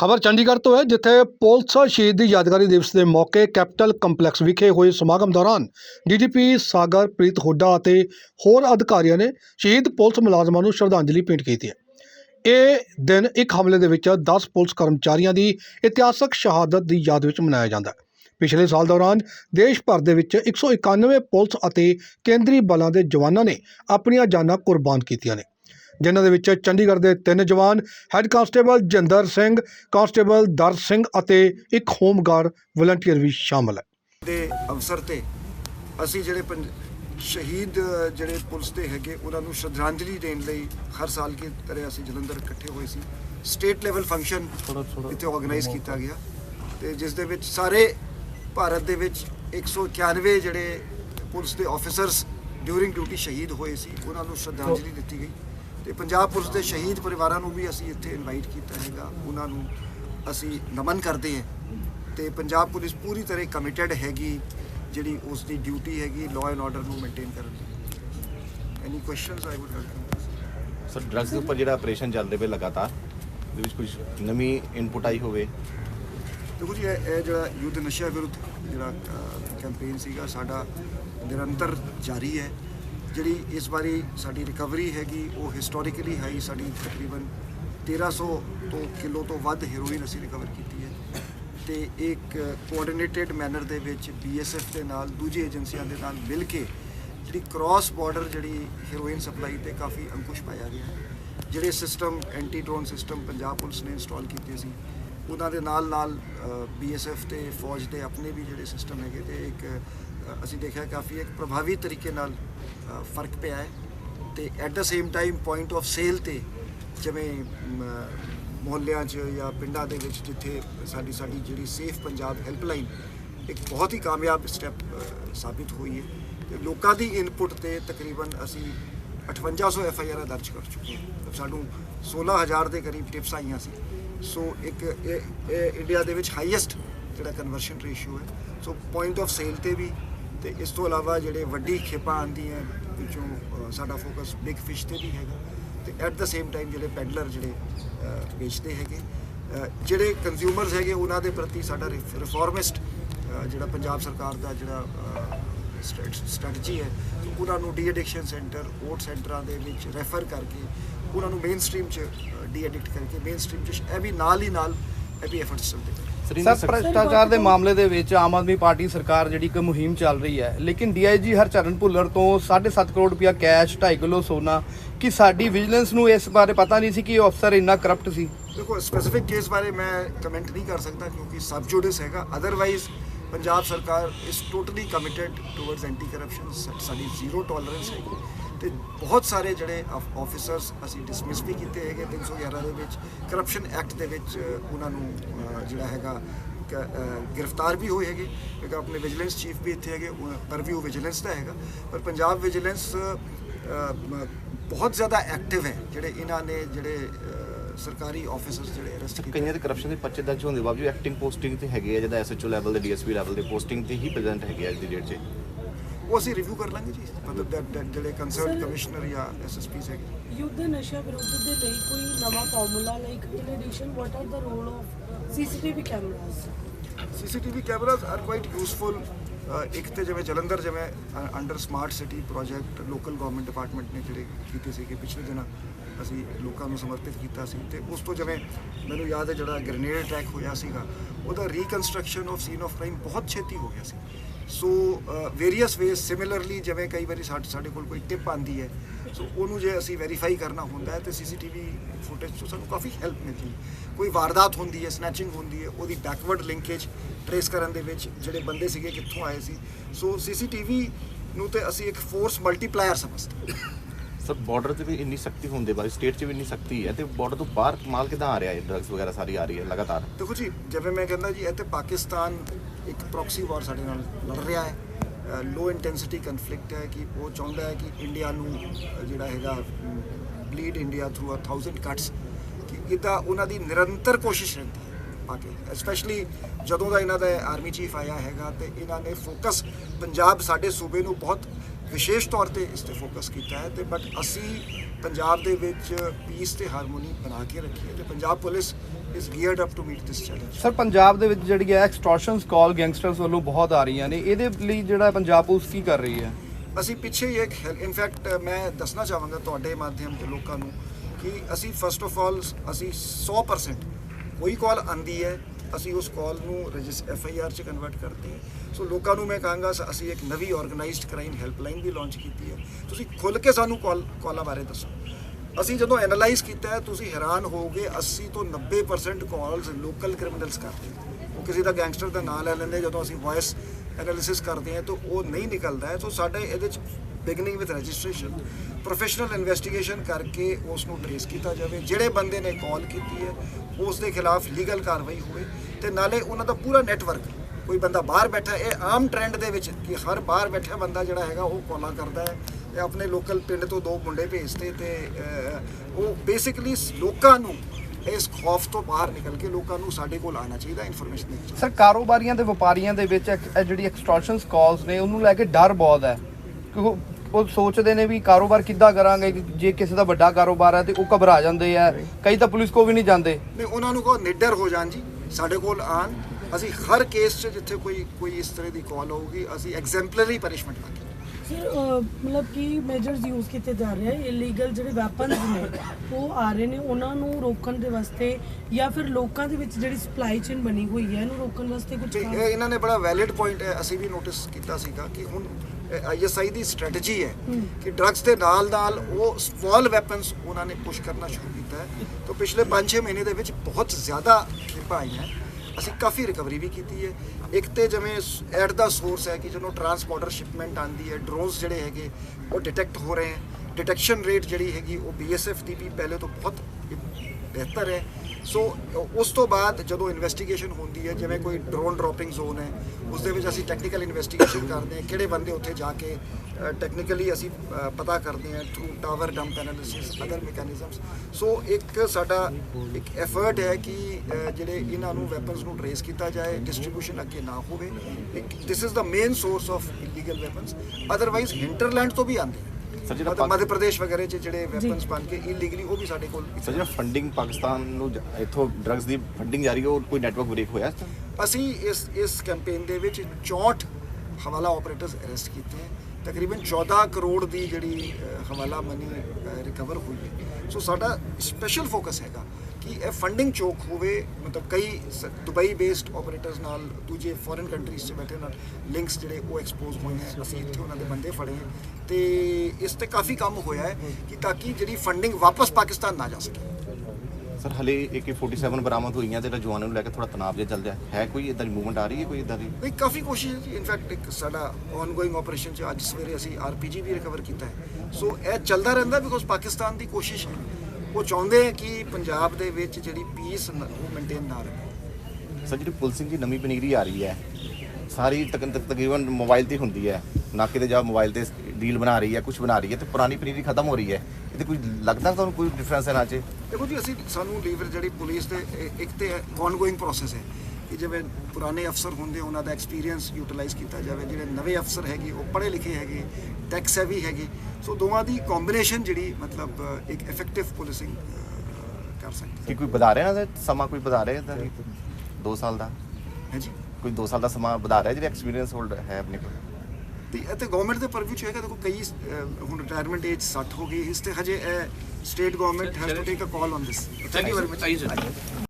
ਖਬਰ ਚੰਡੀਗੜ੍ਹ ਤੋਂ ਹੈ, ਜਿੱਥੇ ਪੁਲਿਸ ਸ਼ਹੀਦ ਦੀ ਯਾਦਗਾਰੀ ਦਿਵਸ ਦੇ ਮੌਕੇ ਕੈਪੀਟਲ ਕੰਪਲੈਕਸ ਵਿਖੇ ਹੋਏ ਸਮਾਗਮ ਦੌਰਾਨ ਡੀਜੀਪੀ ਸਾਗਰ ਪ੍ਰੀਤ ਹੁੱਡਾ ਅਤੇ ਹੋਰ ਅਧਿਕਾਰੀਆਂ ਨੇ ਸ਼ਹੀਦ ਪੁਲਿਸ ਮੁਲਾਜ਼ਮਾਂ ਨੂੰ ਸ਼ਰਧਾਂਜਲੀ ਭੇਂਟ ਕੀਤੀ ਹੈ। ਇਹ ਦਿਨ ਇੱਕ ਹਮਲੇ ਦੇ ਵਿੱਚ 10 ਪੁਲਿਸ ਕਰਮਚਾਰੀਆਂ ਦੀ ਇਤਿਹਾਸਕ ਸ਼ਹਾਦਤ ਦੀ ਯਾਦ ਵਿੱਚ ਮਨਾਇਆ ਜਾਂਦਾ ਹੈ। ਪਿਛਲੇ ਸਾਲ ਦੌਰਾਨ ਦੇਸ਼ ਭਰ ਦੇ ਵਿੱਚ 191 ਪੁਲਿਸ ਅਤੇ ਕੇਂਦਰੀ ਬਲਾਂ ਦੇ ਜਵਾਨਾਂ ਨੇ ਆਪਣੀਆਂ ਜਾਨਾਂ ਕੁਰਬਾਨ ਕੀਤੀਆਂ ਨੇ। ਜਿਨ੍ਹਾਂ ਦੇ ਵਿੱਚ ਚੰਡੀਗੜ੍ਹ ਦੇ ਤਿੰਨ ਜਵਾਨ head constable Jinder Singh constable ਦਰ ਸਿੰਘ ਅਤੇ ਇੱਕ ਹੋਮਗਾਰਡ ਵਲੰਟੀਅਰ ਵੀ ਸ਼ਾਮਲ ਹੈ। ਦੇ ਅਵਸਰ ਤੇ ਅਸੀਂ ਜਿਹੜੇ ਪੰਜ- ਸ਼ਹੀਦ, ਜਿਹੜੇ ਪੁਲਿਸ ਦੇ ਹੈਗੇ, ਉਹਨਾਂ ਨੂੰ ਸ਼ਰਧਾਂਜਲੀ ਦੇਣ ਲਈ ਹਰ ਸਾਲ ਕੀ ਤਰ੍ਹਾਂ ਅਸੀਂ ਜਲੰਧਰ ਇਕੱਠੇ ਹੋਏ ਸੀ। ਸਟੇਟ ਲੈਵਲ ਫੰਕਸ਼ਨ ਇੱਥੇ ਆਰਗੇਨਾਈਜ਼ ਕੀਤਾ ਗਿਆ ਤੇ ਜਿਸ ਦੇ ਵਿੱਚ ਸਾਰੇ ਭਾਰਤ ਦੇ ਵਿੱਚ 191 ਜਿਹੜੇ ਪੁਲਿਸ ਦੇ ਆਫੀਸਰਸ ਡਿਊਰਿੰਗ ਡਿਊਟੀ ਸ਼ਹੀਦ ਹੋਏ ਸੀ, ਉਹਨਾਂ ਨੂੰ ਸ਼ਰਧਾਂਜਲੀ ਦਿੱਤੀ ਗਈ। ਤੇ ਪੰਜਾਬ ਪੁਲਿਸ ਦੇ ਸ਼ਹੀਦ ਪਰਿਵਾਰਾਂ ਨੂੰ ਵੀ ਅਸੀਂ ਇੱਥੇ ਇਨਵਾਈਟ ਕੀਤਾ ਹੈਗਾ। ਉਹਨਾਂ ਨੂੰ ਅਸੀਂ ਨਮਨ ਕਰਦੇ ਹਾਂ ਤੇ ਪੰਜਾਬ ਪੁਲਿਸ ਪੂਰੀ ਤਰ੍ਹਾਂ ਕਮਿਟਡ ਹੈਗੀ ਜਿਹੜੀ ਉਸ ਦੀ ਡਿਊਟੀ ਹੈਗੀ ਲਾਅ ਐਂਡ ਆਰਡਰ ਨੂੰ ਮੇਨਟੇਨ ਕਰਨ ਦੀ। Any questions I would welcome sir drugs ਦੇ ਉੱਪਰ ਜਿਹੜਾ ਆਪਰੇਸ਼ਨ ਚੱਲ ਰਿਹਾ ਹੈ ਲਗਾਤਾਰ ਦੇ ਵਿੱਚ ਕੁਝ ਨਵੀਂ ਇਨਪੁਟ ਆਈ ਹੋਵੇ? ਦੇਖੋ ਜੀ ਇਹ ਇਹ ਜਿਹੜਾ ਯੁੱਧ ਨਸ਼ਾ ਵਿਰੁੱਧ ਜਿਹੜਾ ਕੈਂਪੇਨ ਸੀਗਾ ਸਾਡਾ ਨਿਰੰਤਰ ਜਾਰੀ ਹੈ। ਜਿਹੜੀ ਇਸ ਵਾਰੀ ਸਾਡੀ ਰਿਕਵਰੀ ਹੈਗੀ, ਉਹ ਹਿਸਟੋਰੀਕਲੀ ਹਾਈ ਸਾਡੀ ਤਕਰੀਬਨ 1300 ਤੋਂ ਕਿਲੋ ਤੋਂ ਵੱਧ ਹੈਰੋਇਨ ਅਸੀਂ ਰਿਕਵਰ ਕੀਤੀ ਹੈ। ਤੇ ਇੱਕ ਕੋਆਰਡੀਨੇਟਿਡ ਮੈਨਰ ਦੇ ਵਿੱਚ ਬੀਐਸਐਫ ਦੇ ਨਾਲ ਦੂਜੀ ਏਜੰਸੀਆਂ ਦੇ ਨਾਲ ਮਿਲ ਕੇ ਜਿਹੜੀ ਕ੍ਰਾਸ ਬਾਰਡਰ ਜਿਹੜੀ ਹੈਰੋਇਨ ਸਪਲਾਈ ਤੇ ਕਾਫੀ ਅੰਕੁਸ਼ ਪਾਇਆ ਗਿਆ ਹੈ। ਜਿਹੜੇ system anti drone system Punjab police ਨੇ ਇੰਸਟਾਲ ਕੀਤੇ ਸੀ, ਉਹਨਾਂ ਦੇ ਨਾਲ ਨਾਲ ਬੀਐਸਐਫ ਤੇ ਫੌਜ ਦੇ ਆਪਣੇ ਵੀ ਜਿਹੜੇ ਸਿਸਟਮ ਹੈਗੇ ਤੇ ਇੱਕ ਅਸੀਂ ਦੇਖਿਆ ਕਾਫੀ ਇੱਕ ਪ੍ਰਭਾਵੀ ਤਰੀਕੇ ਨਾਲ ਫ਼ਰਕ ਪਿਆ ਹੈ ਤੇ at the same time point of sale ਤੇ ਜਿਵੇਂ ਮੁਹੱਲਿਆਂ 'ਚ ਜਾਂ ਪਿੰਡਾਂ ਦੇ ਵਿੱਚ ਜਿੱਥੇ ਸਾਡੀ ਸਾਡੀ ਜਿਹੜੀ ਸੇਫ ਪੰਜਾਬ ਹੈਲਪਲਾਈਨ ਇੱਕ ਬਹੁਤ ਹੀ ਕਾਮਯਾਬ ਸਟੈਪ ਸਾਬਿਤ ਹੋਈ ਹੈ ਤੇ ਲੋਕਾਂ ਦੀ ਇਨਪੁਟ ਤੇ ਤਕਰੀਬਨ ਅਸੀਂ 5800 ਐਫ ਆਈ ਆਰ ਦਰਜ ਕਰ ਚੁੱਕੇ ਹਾਂ। ਸਾਨੂੰ 16000 ਦੇ ਕਰੀਬ ਟਿਪਸ ਆਈਆਂ ਸੀ। ਸੋ ਇੱਕ ਇਹ ਇੰਡੀਆ ਦੇ ਵਿੱਚ ਹਾਈਐਸਟ ਜਿਹੜਾ ਕਨਵਰਸ਼ਨ ਰੇਸ਼ੀਓ ਹੈ। ਸੋ ਪੁਆਇੰਟ ਆਫ ਸੇਲ ਤੇ ਵੀ ਤੇ ਇਸ ਤੋਂ ਇਲਾਵਾ ਜਿਹੜੇ ਵੱਡੀ ਖੇਪਾਂ ਆਉਂਦੀਆਂ ਵਿੱਚੋਂ ਸਾਡਾ ਫੋਕਸ ਬਿਗ ਫਿਸ਼ ਤੇ ਵੀ ਹੈਗਾ। ਤੇ ਐਟ ਦਾ ਸੇਮ ਟਾਈਮ ਜਿਹੜੇ ਪੈਡਲਰ ਜਿਹੜੇ ਵੇਚਦੇ ਹੈਗੇ ਜਿਹੜੇ ਕੰਜ਼ਿਊਮਰਸ ਹੈਗੇ, ਉਹਨਾਂ ਦੇ ਪ੍ਰਤੀ ਸਾਡਾ ਰਿਫਾਰਮਿਸਟ ਜਿਹੜਾ ਪੰਜਾਬ ਸਰਕਾਰ ਦਾ ਜਿਹੜਾ ਸਟ੍ਰੈਟਜੀ ਹੈ ਉਹਨਾਂ ਨੂੰ ਡੀ ਐਡਿਕਸ਼ਨ ਸੈਂਟਰ ਓਟ ਸੈਂਟਰਾਂ ਦੇ ਵਿੱਚ ਰੈਫਰ ਕਰਕੇ ਉਹਨਾਂ ਨੂੰ ਮੇਨ ਸਟ੍ਰੀਮ ਚ ਡੀ ਐਡਿਕਟ ਕਰਕੇ ਮੇਨ ਸਟ੍ਰੀਮ ਚ, ਇਹ ਵੀ ਨਾਲ ਹੀ ਨਾਲ ਇਹ ਵੀ ਐਫਰਟਸ ਚੱਲਦੇ ਪਏ ਸਰ ਭ੍ਰਸ਼ਟਾਚਾਰ ਦੇ ਮਾਮਲੇ ਦੇ ਵਿੱਚ ਆਮ ਆਦਮੀ ਪਾਰਟੀ ਸਰਕਾਰ ਜਿਹੜੀ ਇੱਕ ਮੁਹਿੰਮ ਚੱਲ ਰਹੀ ਹੈ। ਲੇਕਿਨ ਡੀਆਈਜੀ ਹਰਚਰਨ ਭੁੱਲਰ ਤੋਂ 7.5 ਕਰੋੜ ਰੁਪਇਆ ਕੈਸ਼ 2.5 ਕਿਲੋ ਸੋਨਾ ਕਿ ਸਾਡੀ ਵਿਜੀਲੈਂਸ ਨੂੰ ਇਸ ਬਾਰੇ ਪਤਾ ਨਹੀਂ ਸੀ ਕਿ ਇਹ ਅਫਸਰ ਇੰਨਾ ਕਰਪਟ ਸੀ? ਦੇਖੋ ਸਪੈਸੀਫਿਕ ਕੇਸ ਬਾਰੇ ਮੈਂ ਕਮੈਂਟ ਨਹੀਂ ਕਰ ਸਕਦਾ ਕਿਉਂਕਿ ਸਬ ਜੁਡਿਸ ਹੈਗਾ। ਅਦਰਵਾਈਜ਼ ਪੰਜਾਬ ਸਰਕਾਰ ਇਸ totally committed towards anti corruption ਸਾਡੀ ਜ਼ੀਰੋ ਟੋਲਰੈਂਸ ਹੈ ਤੇ ਬਹੁਤ ਸਾਰੇ ਜਿਹੜੇ ਆਫੀਸਰਸ ਅਸੀਂ ਡਿਸਮਿਸ ਵੀ ਕੀਤੇ ਹੈਗੇ 311 ਦੇ ਵਿੱਚ। ਕਰਪਸ਼ਨ ਐਕਟ ਦੇ ਵਿੱਚ ਉਹਨਾਂ ਨੂੰ ਜਿਹੜਾ ਹੈਗਾ, ਕ- ਗ੍ਰਿਫਤਾਰ ਵੀ ਹੋਏ ਹੈਗੇ। ਕਿਉਂਕਿ ਆਪਣੇ ਵਿਜੀਲੈਂਸ ਚੀਫ ਵੀ ਇੱਥੇ ਹੈਗੇ ਪਰਵਿਊ ਵਿਜੀਲੈਂਸ ਦਾ ਹੈਗਾ। ਪਰ ਪੰਜਾਬ ਵਿਜੀਲੈਂਸ ਬਹੁਤ ਜ਼ਿਆਦਾ ਐਕਟਿਵ ਹੈ, ਜਿਹੜੇ ਇਹਨਾਂ ਨੇ ਜਿਹੜੇ ਸਰਕਾਰੀ ਆਫੀਸਰਸ ਜਿਹੜੇ ਅਰੈਸਟ ਕੀਤੇ। ਕਈਆਂ ਦੇ ਕਰਪਸ਼ਨ ਦੇ ਪਰਚੇ ਦਰਜ ਹੋਣ ਦੇ ਬਾਵਜੂਦ ਐਕਟਿੰਗ ਪੋਸਟਿੰਗ ਤੇ ਹੈਗੇ ਆ ਜਿਹਦਾ ਐਸਐਚਓ ਲੈਵਲ ਦੇ ਡੀਐਸਪੀ ਲੈਵਲ ਦੇ ਪੋਸਟਿੰਗ ਤੇ ਹੀ ਪ੍ਰੈਜ਼ੈਂਟ ਹੈਗੇ ਆ ਅੱਜ ਦੀ ਡੇਟ 'ਚ। ਉਹ ਅਸੀਂ ਰਿਵਿਊ ਕਰ ਲਾਂਗੇ ਜੀ ਮਤਲਬ ਜਿਹੜੇ ਕੰਸਰਨ Sir- ਕਮਿਸ਼ਨਰ ਜਾਂ ਐਸਐਸਪੀਸ ਹੈਗੇ। ਯੁੱਧ ਨਸ਼ਾ ਵਿਰੁੱਧ ਦੇ ਲਈ ਕੋਈ ਨਵਾਂ formula like in addition what are the role of CCTV cameras CCTV cameras are quite useful ਇੱਕ ਤੇ ਜਿਵੇਂ ਜਲੰਧਰ ਜਿਵੇਂ under smart city project local government department ਨੇ ਜਿਹੜੇ ਕੀਤੇ ਸੀਗੇ ਪਿਛਲੇ ਦਿਨਾਂ ਅਸੀਂ ਲੋਕਾਂ ਨੂੰ ਸਮਰਪਿਤ ਕੀਤਾ ਸੀ ਤੇ ਉਸ ਤੋਂ ਜਿਵੇਂ ਮੈਨੂੰ ਯਾਦ ਹੈ ਜਿਹੜਾ ਗ੍ਰੇਨੇਡ ਅਟੈਕ ਹੋਇਆ ਸੀਗਾ ਉਹਦਾ reconstruction of scene of crime ਬਹੁਤ ਛੇਤੀ ਹੋ ਗਿਆ ਸੀ। ਸੋ ਵੇਰੀਅਸ ਵੇਜ਼ ਸਿਮਿਲਰਲੀ ਜਿਵੇਂ ਕਈ ਵਾਰੀ ਸਾਡੇ ਕੋਲ ਕੋਈ ਟਿਪ ਆਂਦੀ ਹੈ ਸੋ ਉਹਨੂੰ ਜੇ ਅਸੀਂ ਵੈਰੀਫਾਈ ਕਰਨਾ ਹੁੰਦਾ ਹੈ ਤੇ ਸੀਸੀਟੀਵੀ ਫੁਟੇਜ ਤੋਂ ਸਾਨੂੰ ਕਾਫੀ ਹੈਲਪ ਮਿਲਦੀ ਕੋਈ ਵਾਰਦਾਤ ਹੁੰਦੀ ਹੈ ਸਨੈਚਿੰਗ ਹੁੰਦੀ ਹੈ ਉਹਦੀ ਬੈਕਵਰਡ ਲਿੰਕੇਜ ਟਰੇਸ ਕਰਨ ਦੇ ਵਿੱਚ ਜਿਹੜੇ ਬੰਦੇ ਸੀਗੇ ਕਿੱਥੋਂ ਆਏ ਸੀ। ਸੋ ਸੀਸੀਟੀਵੀ ਨੂੰ ਤੇ ਅਸੀਂ ਇੱਕ ਫੋਰਸ ਮਲਟੀਪਲਾਇਰ ਸਮਝਦੇ ਸਰ ਬਾਰਡਰ ਤੇ ਵੀ ਇੰਨੀ ਸਖਤੀ ਹੋਣ ਦੇ ਬਾਵਜੂਦ ਸਟੇਟ 'ਚ ਵੀ ਇੰਨੀ ਸਖਤੀ ਹੈ ਤੇ ਬਾਰਡਰ ਤੋਂ ਬਾਹਰ ਮਾਲ ਕਿਦਾਂ ਆ ਰਿਹਾ ਹੈ? ਡਰੱਗਸ ਵਗੈਰਾ ਸਾਰੀ ਆ ਰਹੀ ਹੈ ਲਗਾਤਾਰ। ਦੇਖੋ ਜੀ ਜਿਵੇਂ ਮੈਂ ਕਹਿੰਦਾ ਜੀ ਇੱਥੇ ਪਾਕਿਸਤਾਨ ਇੱਕ ਪ੍ਰੋਕਸੀ ਵਾਰ ਸਾਡੇ ਨਾਲ ਲੜ ਰਿਹਾ ਹੈ। ਲੋ ਇੰਟੈਂਸਿਟੀ ਕਨਫਲਿਕਟ ਹੈ ਕਿ ਉਹ ਚਾਹੁੰਦਾ ਹੈ ਕਿ ਇੰਡੀਆ ਨੂੰ ਜਿਹੜਾ ਹੈਗਾ bleed India through a 1000 cuts ਕਿ ਇਹਦਾ ਉਹਨਾਂ ਦੀ ਨਿਰੰਤਰ ਕੋਸ਼ਿਸ਼ ਰਹਿੰਦੀ ਹੈ ਆ ਸਪੈਸ਼ਲੀ ਜਦੋਂ ਦਾ ਇਹਨਾਂ ਦਾ ਆਰਮੀ ਚੀਫ ਆਇਆ ਹੈਗਾ ਤੇ ਇਹਨਾਂ ਨੇ ਫੋਕਸ ਪੰਜਾਬ ਸਾਡੇ ਸੂਬੇ ਨੂੰ ਬਹੁਤ ਵਿਸ਼ੇਸ਼ ਤੌਰ ਤੇ ਇਸ ਤੇ ਫੋਕਸ ਕੀਤਾ ਹੈ ਤੇ ਬਟ ਅਸੀਂ ਪੰਜਾਬ ਦੇ ਵਿੱਚ ਪੀਸ ਤੇ ਹਾਰਮੋਨੀ ਬਣਾ ਕੇ ਰੱਖੀ ਹੈ ਤੇ Punjab police is geared up to meet this challenge. Sir Punjab ਦੇ ਵਿੱਚ ਜਿਹੜੀ ਹੈ ਐਕਸਟੋਰਸ਼ਨਸ ਕਾਲ ਗੈਂਗਸਟਰਸ ਵੱਲੋਂ ਬਹੁਤ ਆ ਰਹੀਆਂ ਨੇ ਇਹਦੇ ਲਈ ਜਿਹੜਾ ਪੰਜਾਬ ਪੁਲਿਸ ਕੀ ਕਰ ਰਹੀ ਹੈ ਅਸੀਂ ਪਿੱਛੇ ਹੀ ਇੱਕ ਇਨਫੈਕਟ ਮੈਂ ਦੱਸਣਾ ਚਾਹਾਂਗਾ ਤੁਹਾਡੇ ਮਾਧਿਅਮ ਤੇ ਲੋਕਾਂ ਨੂੰ ਕਿ ਅਸੀਂ ਫਸਟ ਆਫ ਆਲ ਅਸੀਂ 100% ਕੋਈ ਕਾਲ ਆਂਦੀ ਹੈ ਅਸੀਂ ਉਸ ਕਾਲ ਨੂੰ ਰਜਿਸ ਐਫ ਆਈ ਆਰ ਚ ਕਨਵਰਟ ਕਰਦੇ ਸੋ ਲੋਕਾਂ ਨੂੰ ਮੈਂ ਕਹਾਂਗਾ ਅਸੀਂ ਇੱਕ ਨਵੀਂ ਆਰਗੇਨਾਈਜ਼ਡ ਕ੍ਰਾਈਮ ਹੈਲਪਲਾਈਨ ਵੀ ਲਾਂਚ ਕੀਤੀ ਹੈ। ਤੁਸੀਂ ਖੁੱਲ ਕੇ ਸਾਨੂੰ ਕਾਲ ਕਾਲਾਂ ਬਾਰੇ ਦੱਸੋ। ਅਸੀਂ ਜਦੋਂ ਐਨਾਲਾਈਜ਼ ਕੀਤਾ, ਤੁਸੀਂ ਹੈਰਾਨ ਹੋਵੋਗੇ 80 ਤੋਂ 90% ਕਾਲਸ ਲੋਕਲ ਕ੍ਰਿਮੀਨਲਸ ਕਰਦੇ ਉਹ ਕਿਸੇ ਦਾ ਗੈਂਗਸਟਰ ਦਾ ਨਾਂ ਲੈ ਲੈਂਦੇ ਜਦੋਂ ਅਸੀਂ ਵੌਇਸ ਐਨਾਲਿਸਿਸ ਕਰਦੇ ਹਾਂ ਤਾਂ ਉਹ ਨਹੀਂ ਨਿਕਲਦਾ ਸੋ ਸਾਡੇ ਇਹਦੇ ਚ beginning with registration professional investigation ਕਰਕੇ ਉਸ ਨੂੰ ਟ੍ਰੇਸ ਕੀਤਾ ਜਾਵੇ। ਜਿਹੜੇ ਬੰਦੇ ਨੇ ਕਾਲ ਕੀਤੀ ਹੈ ਉਸ ਦੇ ਖਿਲਾਫ ਲੀਗਲ ਕਾਰਵਾਈ ਹੋਵੇ ਤੇ ਨਾਲੇ ਉਹਨਾਂ ਦਾ ਪੂਰਾ ਨੈਟਵਰਕ ਕੋਈ ਬੰਦਾ ਬਾਹਰ ਬੈਠਾ ਇਹ ਆਮ ਟ੍ਰੈਂਡ ਦੇ ਵਿੱਚ ਕਿ ਹਰ ਬਾਹਰ ਬੈਠਾ ਬੰਦਾ ਜਿਹੜਾ ਹੈਗਾ ਉਹ ਕਾਲਾਂ ਕਰਦਾ ਹੈ ਤੇ ਆਪਣੇ ਲੋਕਲ ਪਿੰਡ ਤੋਂ ਦੋ ਮੁੰਡੇ ਭੇਜਦੇ ਤੇ ਉਹ ਬੇਸਿਕਲੀ ਲੋਕਾਂ ਨੂੰ ਇਸ ਖੌਫ ਤੋਂ ਬਾਹਰ ਨਿਕਲ ਕੇ ਲੋਕਾਂ ਨੂੰ ਸਾਡੇ ਕੋਲ ਆਉਣਾ ਚਾਹੀਦਾ ਇਨਫੋਰਮੇਸ਼ਨ ਦੇਣੀ ਚਾਹੀਦੀ ਸਰ, ਕਾਰੋਬਾਰੀਆਂ ਤੇ ਵਪਾਰੀਆਂ ਦੇ ਵਿੱਚ ਜਿਹੜੀ ਐਕਸਟੋਰਸ਼ਨਸ ਕਾਲਸ ਨੇ, ਉਹਨੂੰ ਲੈ ਕੇ ਡਰ ਬਹੁਤ ਹੈ। ਕਿਉਂ ਉਹ ਸੋਚਦੇ ਨੇ ਵੀ ਕਾਰੋਬਾਰ ਕਿੱਦਾਂ ਕਰਾਂਗੇ, ਜੇ ਕਿਸੇ ਦਾ ਵੱਡਾ ਕਾਰੋਬਾਰ ਹੈ ਤੇ ਉਹ ਘਬਰਾ ਜਾਂਦੇ ਆ। ਕਈ ਤਾਂ ਪੁਲਿਸ ਕੋ ਵੀ ਨਹੀਂ ਜਾਂਦੇ। ਨਹੀਂ, ਉਹਨਾਂ ਨੂੰ ਕਹੋ, ਨਿਡਰ ਹੋ ਜਾਣ ਜੀ, ਸਾਡੇ ਕੋਲ ਆਣ। ਅਸੀਂ ਹਰ ਕੇਸ 'ਚ ਜਿੱਥੇ ਕੋਈ ਕੋਈ ਇਸ ਤਰ੍ਹਾਂ ਦੀ ਕਾਲ ਹੋਊਗੀ, ਅਸੀਂ ਐਗਜ਼ੈਂਪਲਰੀ ਪਨਿਸ਼ਮੈਂਟ ਲਾਂਗੇ ਸਰ ਮਤਲਬ ਕਿ ਮੇਜਰਸ ਯੂਜ਼ ਕੀਤੇ ਜਾ ਰਹੇ ਆ ਇਲੀਗਲ ਜਿਹੜੇ ਵੈਪਨਸ ਨੇ ਉਹ ਆ ਰਹੇ ਨੇ ਉਹਨਾਂ ਨੂੰ ਰੋਕਣ ਦੇ ਵਾਸਤੇ ਜਾਂ ਫਿਰ ਲੋਕਾਂ ਦੇ ਵਿੱਚ ਜਿਹੜੀ ਸਪਲਾਈ ਚੇਨ ਬਣੀ ਹੋਈ ਹੈ ਇਹਨੂੰ ਰੋਕਣ ਵਾਸਤੇ ਕੁਝ ਇਹਨਾਂ ਨੇ ਬੜਾ ਵੈਲਿਡ ਪੁਆਇੰਟ ਹੈ ਅਸੀਂ ਵੀ ਨੋਟਿਸ ਕੀਤਾ ਸੀਗਾ ਕਿ ਹੁਣ ਆਈਐਸਆਈ ਦੀ ਸਟ੍ਰੈਟਜੀ ਹੈ ਕਿ ਡਰੱਗਸ ਦੇ ਨਾਲ ਨਾਲ ਉਹ ਸਮਾਲ ਵੈਪਨਸ ਉਹਨਾਂ ਨੇ ਪੁਸ਼ ਕਰਨਾ ਸ਼ੁਰੂ ਕੀਤਾ ਹੈ। ਤਾਂ ਪਿਛਲੇ 5-6 ਮਹੀਨੇ ਦੇ ਵਿੱਚ ਬਹੁਤ ਜ਼ਿਆਦਾ ਖੇਪਾਂ ਆਈਆਂ ਅਸੀਂ ਕਾਫੀ ਰਿਕਵਰੀ ਵੀ ਕੀਤੀ ਹੈ। ਇੱਕ ਤੇ ਜਿਵੇਂ ਐਟ ਦਾ ਸੋਰਸ ਹੈ ਕਿ ਜਦੋਂ ਟਰਾਂਸਪੋਰਟਰ ਸ਼ਿਪਮੈਂਟ ਆਂਦੀ ਹੈ ਡਰੋਨਸ ਜਿਹੜੇ ਹੈਗੇ, ਉਹ ਡਿਟੈਕਟ ਹੋ ਰਹੇ ਹੈ। ਡਿਟੈਕਸ਼ਨ ਰੇਟ ਜਿਹੜੀ ਹੈਗੀ, ਉਹ ਬੀਐਸਐਫ ਦੀ ਵੀ ਪਹਿਲੇ ਤੋਂ ਬਹੁਤ ਬਿਹਤਰ ਹੈ। ਸੋ ਉਸ ਤੋਂ ਬਾਅਦ ਜਦੋਂ ਇਨਵੈਸਟੀਗੇਸ਼ਨ ਹੁੰਦੀ ਹੈ, ਜਿਵੇਂ ਕੋਈ ਡਰੋਨ ਡ੍ਰੌਪਿੰਗ ਜ਼ੋਨ ਹੈ, ਉਸ ਦੇ ਵਿੱਚ ਅਸੀਂ ਟੈਕਨੀਕਲ ਇਨਵੈਸਟੀਗੇਸ਼ਨ ਕਰਦੇ ਹਾਂ, ਕਿਹੜੇ ਬੰਦੇ ਉੱਥੇ ਜਾ ਕੇ ਟੈਕਨੀਕਲੀ ਅਸੀਂ ਪਤਾ ਕਰਦੇ ਹਾਂ through tower dump analysis other mechanisms so ਇੱਕ ਸਾਡਾ ਇੱਕ ਐਫਰਟ ਹੈ ਕਿ ਜਿਹੜੇ ਇਹਨਾਂ ਨੂੰ ਵੈਪਨਸ ਨੂੰ ਟ੍ਰੇਸ ਕੀਤਾ ਜਾਏ ਡਿਸਟ੍ਰੀਬਿਊਸ਼ਨ ਅੱਗੇ ਨਾ ਹੋਵੇ। This is the main source of illegal weapons otherwise hinterland ਤੋਂ ਵੀ ਆਉਂਦੇ। ਸਰ ਜਿਹੜਾ ਮੱਧ ਪ੍ਰਦੇਸ਼ ਵਗੈਰੇ 'ਚ ਜਿਹੜੇ ਵੈਪਨਸ ਬਣ ਕੇ ਇਲੀਗਲੀ ਉਹ ਵੀ ਸਾਡੇ ਕੋਲ ਸਰ ਜਿਹੜਾ ਫੰਡਿੰਗ ਪਾਕਿਸਤਾਨ ਨੂੰ ਜ- ਇੱਥੋਂ ਡਰੱਗਸ ਦੀ ਫੰਡਿੰਗ ਜਾਰੀ ਹੈ ਉਹ ਕੋਈ ਨੈਟਵਰਕ ਬ੍ਰੇਕ ਹੋਇਆ? ਅਸੀਂ ਇਸ ਇਸ ਕੈਂਪੇਨ ਦੇ ਵਿੱਚ 64 ਹਵਾਲਾ ਆਪਰੇਟਰਸ ਅਰੈਸਟ ਕੀਤੇ ਹੈ। ਤਕਰੀਬਨ 14 ਕਰੋੜ ਦੀ ਜਿਹੜੀ ਅ, ਹਵਾਲਾ ਮਨੀ ਰਿਕਵਰ ਹੋਈ ਹੈ। ਸੋ ਸਾਡਾ ਸਪੈਸ਼ਲ ਫੋਕਸ ਹੈਗਾ ਕਿ ਇਹ ਫੰਡਿੰਗ ਚੋਕ ਹੋਵੇ ਮਤਲਬ ਕਈ ਦੁਬਈ ਬੇਸਡ ਆਪਰੇਟਰਸ ਨਾਲ ਦੂਜੇ ਫੋਰਨ ਕੰਟਰੀਜ਼ 'ਚ ਬੈਠੇ ਨਾਲ ਲਿੰਕਸ ਜਿਹੜੇ ਉਹ ਐਕਸਪੋਜ਼ ਹੋਏ ਹੈ ਅਸੀਂ ਇੱਥੇ ਉਹਨਾਂ ਦੇ ਬੰਦੇ ਫੜੇ ਤੇ ਇਸ ਤੇ ਕਾਫੀ ਕੰਮ ਹੋਇਆ ਹੈ ਕਿ ਤਾਂ ਕਿ ਜਿਹੜੀ ਫੰਡਿੰਗ ਵਾਪਸ ਪਾਕਿਸਤਾਨ ਨਾ ਜਾ ਸਕੇ। ਸਰ ਹਲੇ AK47 ਬਰਾਮਦ ਹੋਈਆਂ ਤੇ ਜਿਹੜਾ ਜਵਾਨਾਂ ਨੂੰ ਲੈ ਕੇ ਥੋੜਾ ਤਣਾਅ ਜਿਹਾ ਚੱਲਦਾ ਹੈ। ਹੈ ਕੋਈ ਇਦਾਂ ਦੀ ਮੂਵਮੈਂਟ ਆ ਰਹੀ ਹੈ ਕੋਈ ਇਦਾਂ ਦੀ? ਨਹੀਂ ਕਾਫੀ ਕੋਸ਼ਿਸ਼ ਹੈ ਇਨਫੈਕਟ ਇੱਕ ਸਾਡਾ ਆਨਗੋਇੰਗ ਆਪਰੇਸ਼ਨ ਚ ਅੱਜ ਸਵੇਰੇ ਅਸੀਂ ਆਰਪੀਜੀ ਵੀ ਰਿਕਵਰ ਕੀਤਾ ਹੈ। ਸੋ ਇਹ ਚੱਲਦਾ ਰਹਿੰਦਾ ਬਿਕੋਜ਼ ਪਾਕਿਸਤਾਨ ਦੀ ਕੋਸ਼ਿਸ਼ ਹੈ। ਉਹ ਚਾਹੁੰਦੇ ਕਿ ਪੰਜਾਬ ਦੇ ਵਿੱਚ ਜਿਹੜੀ ਪੀਸ ਉਹ ਮੇਨਟੇਨ ਨਾ ਰਹੇ। ਸਰ ਜਿਹੜੀ ਪੁਲਿਸਿੰਗ ਦੀ ਨਵੀਂ ਪਨੀਰੀ ਆ ਰਹੀ ਹੈ ਸਾਰੀ ਤਕ- ਤਕ- ਤਕਰੀਬਨ ਮੋਬਾਈਲ ਤੇ ਹੁੰਦੀ ਹੈ। ਨਾਕੇ ਤੇ ਜਾ ਮੋਬਾਈਲ ਤੇ ਡੀਲ ਬਣਾ ਰਹੀ ਹੈ ਕੁਝ ਬਣਾ ਰਹੀ ਹੈ ਤੇ ਪੁਰਾਣੀ ਪਨੀਰੀ ਖਤਮ ਹੋ ਰਹੀ ਹੈ। ਇਹਦੇ ਕੋਈ ਲੱਗਦਾ ਤੁਹਾਨੂੰ ਕੋਈ ਡਿਫਰੈਂਸ ਹੈ ਨਾ ਚ? ਦੇਖੋ ਜੀ ਅਸੀਂ ਸਾਨੂੰ ਲੀਵਰ ਜਿਹੜੀ ਪੁਲਿਸ ਇਹ- ਇੱਕ ਤੇ ਆਨਗੋਇੰਗ ਪ੍ਰੋਸੈਸ ਹੈ ਕਿ ਜਿਵੇਂ ਪੁਰਾਣੇ ਅਫਸਰ ਹੁੰਦੇ ਉਹਨਾਂ ਦਾ ਐਕਸਪੀਰੀਅੰਸ ਯੂਟਿਲਾਈਜ਼ ਕੀਤਾ ਜਾਵੇ। ਜਿਹੜੇ ਨਵੇਂ ਅਫਸਰ ਹੈਗੇ ਉਹ ਪੜ੍ਹੇ ਲਿਖੇ ਹੈਗੇ ਟੈਕਸ ਹੈਵੀ ਹੈਗੇ। ਸੋ ਦੋਵਾਂ ਦੀ ਕੰਬੀਨੇਸ਼ਨ ਜਿਹੜੀ ਮਤਲਬ ਇੱਕ ਇਫੈਕਟਿਵ ਪੁਲਿਸਿੰਗ ਕਰ ਸਕਦੀ ਕਿ ਕੋਈ ਵਧਾ ਰਿਹਾ ਨਾ ਸਮਾਂ ਕੋਈ ਵਧਾ ਰਿਹਾ ਇਦਾਂ 2 ਸਾਲ ਦਾ? ਹੈ ਜੀ ਕੋਈ 2 ਸਾਲ ਦਾ ਸਮਾਂ ਵਧਾ ਰਿਹਾ ਜਿਹੜਾ ਐਕਸਪੀਰੀਅੰਸ ਹੋਲਡ ਹੈ ਆਪਣੇ ਕੋਲ? ਤੇ ਇਹ ਤੇ ਗਵਰਨਮੈਂਟ ਦੇ ਪਰਵਿਊ ਚ ਹੈਗਾ। ਦੇਖੋ ਕਈ ਹੁਣ ਰਿਟਾਇਰਮੈਂਟ ਏਜ 60 ਹੋ ਗਈ ਇਸ ਤੇ ਹਜੇ state government has to take a call on this thank you very much